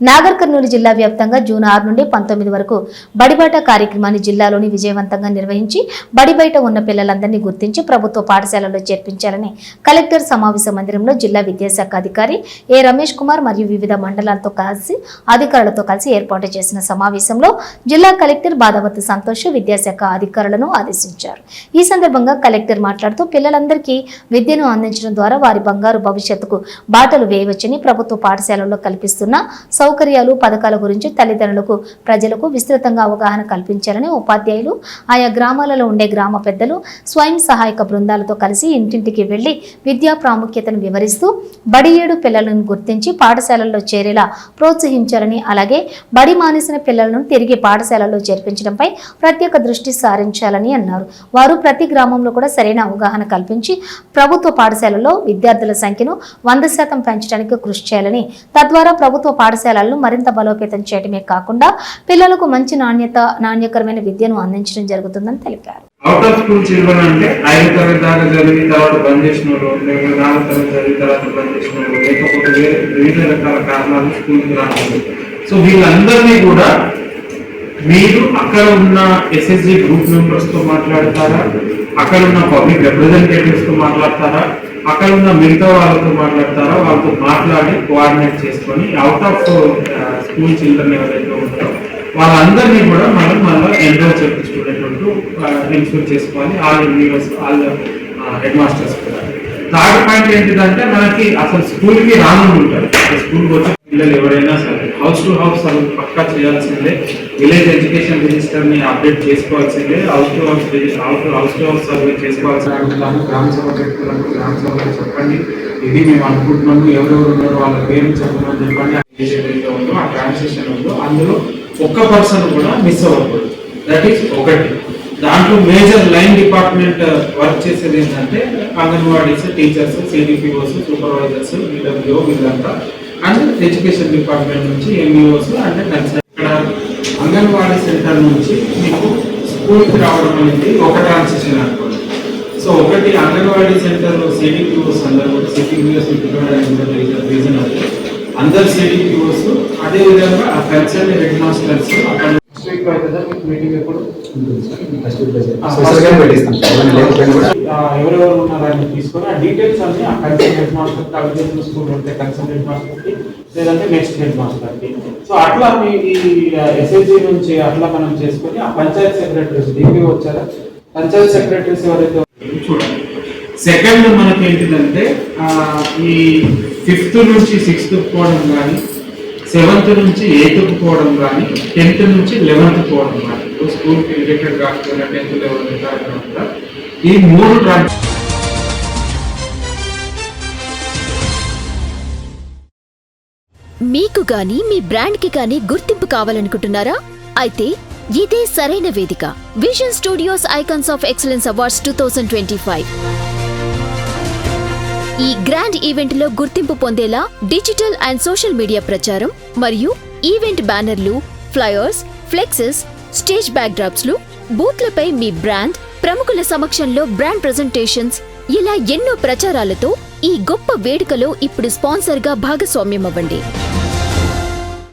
నాగర్ కర్నూలు జిల్లా వ్యాప్తంగా జూన్ ఆరు నుండి పంతొమ్మిది వరకు బడిబాట కార్యక్రమాన్ని జిల్లాలోని విజయవంతంగా నిర్వహించి బడి బయట ఉన్న పిల్లలందరినీ గుర్తించి ప్రభుత్వ పాఠశాలలో చేర్పించాలని కలెక్టర్ సమావేశ మందిరంలో జిల్లా విద్యాశాఖ అధికారి ఏ రమేష్ కుమార్ మరియు వివిధ మండలాలతో కలిసి అధికారులతో కలిసి ఏర్పాటు చేసిన సమావేశంలో జిల్లా కలెక్టర్ బాధవతి సంతోష్ విద్యాశాఖ అధికారులను ఆదేశించారు. ఈ సందర్భంగా కలెక్టర్ మాట్లాడుతూ పిల్లలందరికీ విద్యను అందించడం ద్వారా వారి బంగారు భవిష్యత్తుకు బాటలు వేయవచ్చని ప్రభుత్వ పాఠశాలల్లో కల్పిస్తున్న సౌ సౌకర్యాలు పథకాల గురించి తల్లిదండ్రులకు ప్రజలకు విస్తృతంగా అవగాహన కల్పించాలని ఉపాధ్యాయులు ఆయా గ్రామాలలో ఉండే గ్రామ పెద్దలు స్వయం సహాయక బృందాలతో కలిసి ఇంటింటికి వెళ్ళి విద్యా ప్రాముఖ్యతను వివరిస్తూ బడి ఏడు పిల్లలను గుర్తించి పాఠశాలల్లో చేరేలా ప్రోత్సహించాలని అలాగే బడి మానేసిన పిల్లలను తిరిగి పాఠశాలల్లో చేర్పించడంపై ప్రత్యేక దృష్టి సారించాలని అన్నారు. వారు ప్రతి గ్రామంలో కూడా సరైన అవగాహన కల్పించి ప్రభుత్వ పాఠశాలలో విద్యార్థుల సంఖ్యను వంద శాతం పెంచడానికి కృషి చేయాలని తద్వారా ప్రభుత్వ పాఠశాల పాఠశాలలను మరింత బలోపేతం చేయడమే కాకుండా పిల్లలకు మంచి నాణ్యత నాణ్యకరమైన విద్యను అందించడం జరుగుతుందని తెలిపారు. అవుట్ ఆఫ్ స్కూల్ చిల్డ్రన్ అంటే ఐదు తరగతి దాకా చదివి తర్వాత బంద్ చేసిన వాళ్ళు లేకపోతే నాలుగు తరగతి చదివి తర్వాత బంద్ చేసిన వాళ్ళు లేకపోతే వివిధ రకాల కారణాలు స్కూల్కి రావాలి సో వీళ్ళందరినీ కూడా మీరు అక్కడ ఉన్న ఎస్ఎస్జి గ్రూప్ మెంబర్స్తో మాట్లాడతారా? అక్కడ ఉన్న పబ్లిక్ రిప్రజెంటేటివ్స్తో మాట్లాడతారా? అక్కడ ఉన్న మిగతా వాళ్ళతో మాట్లాడతారో? వాళ్ళతో మాట్లాడి కోఆర్డినేట్ చేసుకొని అవుట్ ఆఫ్ స్కూల్ చిల్డ్రన్ ఎవరైతే ఉంటారో వాళ్ళందరినీ కూడా మనం మళ్ళీ ఎన్రోల్ చేయించుకునేటట్టు ఇన్స్యూర్ చేసుకోవాలి. All universe all head masters కూడా. థర్డ్ పాయింట్ ఏంటిదంటే మనకి అసలు స్కూల్కి రానుండి ఉంటారు స్కూల్ వచ్చే పిల్లలు ఎవరైనా టు హౌస్ అసలు పక్కా చేయాల్సిందే. విలేజ్ ఎడ్యుకేషన్ రిజిస్టర్ని అప్డేట్ చేసుకోవాల్సిందే. House to house house house to house survey చేసుకోవాల్సిన అడుగుతాము గ్రామ సభ పెట్టుకున్నప్పుడు గ్రామ సభలో చెప్పండి. ఇది మేము అనుకుంటున్నాము. ఎవరెవరు ఉన్నారు వాళ్ళ పేరు చెప్పమని చెప్పండి. ఆ ఏదైతే ఉందో ఆ ట్రాన్సాక్షన్ ఉందో అందులో ఒక్క పర్సన్ కూడా మిస్ అవ్వకూడదు. దట్ ఈస్ ఒకటి. దాంట్లో మేజర్ లైన్ డిపార్ట్మెంట్ వర్క్ చేసేది ఏంటంటే anganwadis teachers CDPOs supervisors EWO వీళ్ళంతా అండ్ ఎడ్యుకేషన్ డిపార్ట్మెంట్ నుంచి ఎంఈఓస్ అంటే నర్సరీ. ఇక్కడ అంగన్వాడీ సెంటర్ నుంచి మీకు స్కూల్కి రావడం అనేది ఒక ట్రాన్సిషన్ అనుకోండి. సో ఒకటి అంగన్వాడీ సెంటర్ సిడిపిఓస్ అందరూ సిడిపిఓస్ రీజన్ అంటే అందరు సిడిపిఓస్ అదే విధంగా ఆ కన్సర్న్ హెడ్ మాస్టర్స్ అక్కడ మీటింగ్ ఎప్పుడు? ఎవరెవరు ఉన్నారని తీసుకొని ఆ డీటెయిల్స్ అన్ని ఆ కన్సర్న్ హెడ్ మాస్టర్ అవిజేషన్ స్కూల్ ఉంటే కన్సర్న్ హెడ్ మాస్టర్కి లేదంటే నెక్స్ట్ హెడ్ మాస్టర్కి సో అట్లా మీ ఈ ఎస్ఎస్జి నుంచి అట్లా మనం చేసుకొని ఆ పంచాయత్ సెక్రటరీస్ డిపి వచ్చారా? పంచాయత్ సెక్రటరీస్ ఎవరైతే చూడాలి సెకండ్ మనకి ఏంటిదంటే ఈ ఫిఫ్త్ నుంచి సిక్స్త్ పోవడం కానీ సెవెంత్ నుంచి ఎయిత్కి పోవడం కానీ టెన్త్ నుంచి లెవెన్త్ పోవడం కానీ. స్కూల్కి రిలేటెడ్ కాకపోయినా టెన్త్ లెవెన్త్ కాకుండా ఈ మూడు మీకు గాని మీ బ్రాండ్కి గాని గుర్తింపు కావాలనుకుంటున్నారా? అయితే ఇదే సరైన వేదిక. Vision studios icons of excellence awards two thousand twenty five ఈ గ్రాండ్ ఈవెంట్లో గుర్తింపు పొందేలా డిజిటల్ అండ్ సోషల్ మీడియా ప్రచారం మరియు ఈవెంట్ బ్యానర్లు ఫ్లయర్స్ ఫ్లెక్సెస్ స్టేజ్ బ్యాక్డ్రాప్స్లు బూత్లపై మీ బ్రాండ్ ప్రముఖుల సమక్షంలో బ్రాండ్ ప్రెజెంటేషన్స్ ఇలా ఎన్నో ప్రచారాలతో ఈ గొప్ప వేడుకలో ఇప్పుడు స్పాన్సర్గా భాగస్వామ్యం అవ్వండి